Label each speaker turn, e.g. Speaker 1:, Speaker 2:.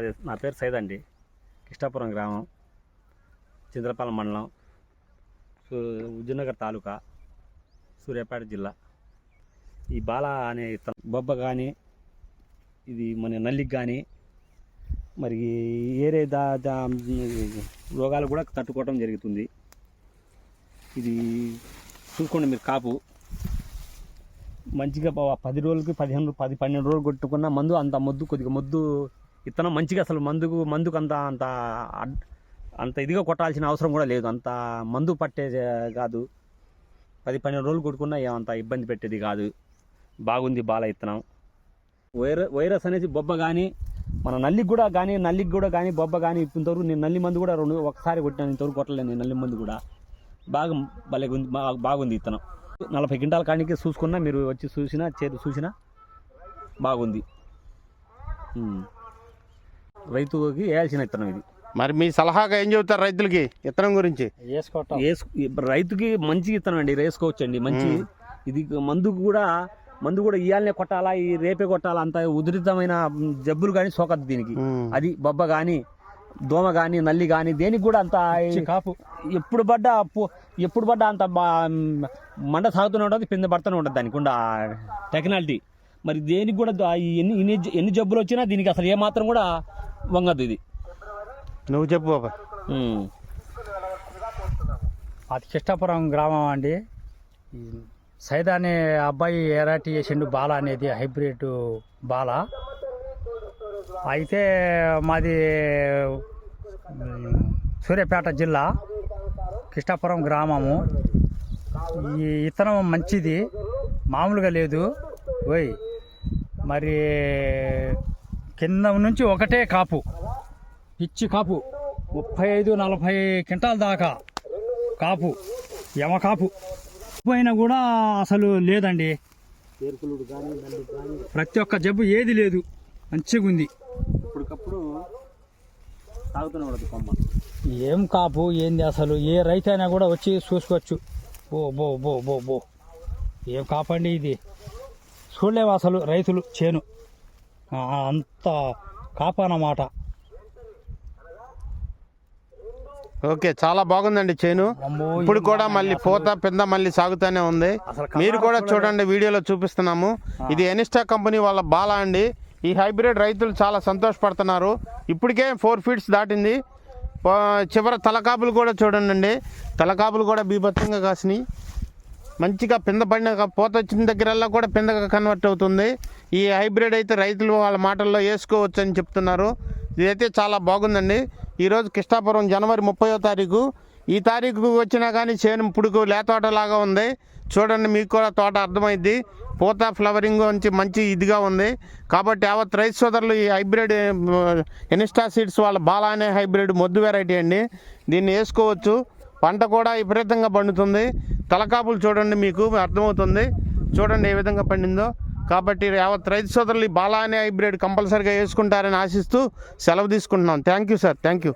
Speaker 1: మాది నా పేరు సైద్ అండి. కిష్టాపురం గ్రామం చంద్రపాలెం మండలం ఉజ్జనగర్ తాలూకా సూర్యాపేట జిల్లా. ఈ బాల అనే బొబ్బ కానీ ఇది మన నల్లికి కానీ మరి ఏరే దా దా రోగాలు కూడా తట్టుకోవటం జరుగుతుంది. ఇది చూసుకోండి మీరు కాపు. మంచిగా పది రోజులకి పదిహేను పది పన్నెండు రోజులు కొట్టుకున్న మందు అంత మొద్దు కొద్దిగా మొద్దు ఇత్తనం మంచిగా అసలు మందుకు మందుకు అంత అంత అంత ఇదిగా కొట్టాల్సిన అవసరం కూడా లేదు. అంత మందు పట్టే కాదు. పది పన్నెండు రోజులు కొట్టుకున్నా ఏమంత ఇబ్బంది పెట్టేది కాదు. బాగుంది బాల ఇత్తనం. వైర వైరస్ అనేది బొబ్బ కానీ మన నల్లికి కూడా కానీ నల్లికి కూడా కానీ బొబ్బ కానీ ఇంతవరకు నేను నల్లి మందు కూడా రెండు ఒకసారి కొట్టాను ఇంతవరకు కొట్టలేదు నేను నల్లి మందు కూడా. బాగా భలే ఉంది బాగుంది ఇత్తనం. నలభై క్వింటాల కాడికి చూసుకున్నా మీరు వచ్చి చూసినా చేతి చూసినా బాగుంది. రైతుకి వేయాల్సిన ఇత్తనం ఇది.
Speaker 2: మరి మీ సలహాగా ఏం చెబుతారు రైతులకి ఇత్తనం గురించి?
Speaker 3: వేసుకోవటం.
Speaker 1: రైతుకి మంచి ఇత్తనం అండి వేసుకోవచ్చు అండి మంచి ఇది మందుకు కూడా మందు కూడా ఇయాలనే కొట్టాలా ఈ రేపే కొట్టాలా అంత ఉధృతమైన జబ్బులు కానీ సోకద్దు దీనికి. అది బొబ్బ కానీ దోమ కానీ నల్లి కానీ దేనికి కూడా అంత
Speaker 3: కాపు.
Speaker 1: ఎప్పుడు పడ్డా ఎప్పుడు పడ్డా అంత బా- మంట సాగుతూనే ఉంటుంది పింద పడుతూనే ఉంటుంది దానికి ఉండ టెక్నాలిటీ మరి దేనికి కూడా ఎన్ని ఎన్ని జబ్బులు వచ్చినా దీనికి అసలు ఏమాత్రం కూడా వంగదు ఇది.
Speaker 2: నువ్వు చెప్పు బాబా.
Speaker 3: అది కిష్టాపురం గ్రామం అండి. సైద అనే అబ్బాయి ఎరాటి చేసిండు బాల అనేది హైబ్రిడ్ బాల. అయితే మాది సూర్యాపేట జిల్లా కిష్టాపురం గ్రామము. ఈ ఇత్తనం మంచిది మామూలుగా లేదు. ఓయ్ మరి కింద నుంచి ఒకటే కాపు. పిచ్చి కాపు. ముప్పై ఐదు నలభై క్వింటాల దాకా కాపు. యమ కాపు. పోయినా కూడా అసలు లేదండి. ప్రతి ఒక్క జబ్బు ఏది లేదు. మంచిగా ఉంది.
Speaker 1: ఇప్పటికప్పుడు
Speaker 3: ఏం కాపు ఏంది అసలు? ఏ రైతు అయినా కూడా వచ్చి చూసుకోవచ్చు. బో బో బో బో బో. ఏం కాపండి ఇది? చూడలేము అసలు రైతులు చేను. అంత కాపు అన్నమాట
Speaker 2: ఓకే చాలా బాగుందండి చేను. ఇప్పుడు కూడా మళ్ళీ పూత పింద మళ్ళీ సాగుతానే ఉంది. మీరు కూడా చూడండి వీడియోలో చూపిస్తున్నాము. ఇది ఎనిస్టా కంపెనీ వాళ్ళ బాలా అండి. ఈ హైబ్రిడ్ రైతులు చాలా సంతోషపడుతున్నారు. ఇప్పటికే ఫోర్ ఫీట్స్ దాటింది. చివర తలకాపులు కూడా చూడండి అండి తలకాపులు కూడా బీభత్సంగా కాసినాయి. మంచిగా పింద పడిన పూత వచ్చిన దగ్గరల్లా కూడా పిందగా కన్వర్ట్ అవుతుంది. ఈ హైబ్రిడ్ అయితే రైతులు వాళ్ళ మాటల్లో వేసుకోవచ్చు అని చెప్తున్నారు. ఇదైతే చాలా బాగుందండి. ఈరోజు కృష్ణాపురం జనవరి ముప్పయో తారీఖు. ఈ తారీఖు వచ్చినా కానీ చేను పుడుకు లేతోటలాగా ఉంది. చూడండి మీకు కూడా తోట అర్థమైద్ది. పూత ఫ్లవరింగ్ నుంచి మంచి ఇదిగా ఉంది. కాబట్టి యావత్ రైతు సోదరులు ఈ హైబ్రిడ్ ఎనిస్టా సీడ్స్ వాళ్ళ బాలా అనే హైబ్రిడ్ మొద్దు వెరైటీ అండి. దీన్ని వేసుకోవచ్చు. పంట కూడా విపరీతంగా పండుతుంది. తలకాపులు చూడండి మీకు అర్థమవుతుంది. చూడండి ఏ విధంగా పండిందో. కాబట్టి యావత్ రైతు సోదరులు ఈ బాలా అనే హైబ్రిడ్ కంపల్సరీగా వేసుకుంటారని ఆశిస్తూ సెలవు తీసుకుంటున్నాం. Thank you sir. Thank you.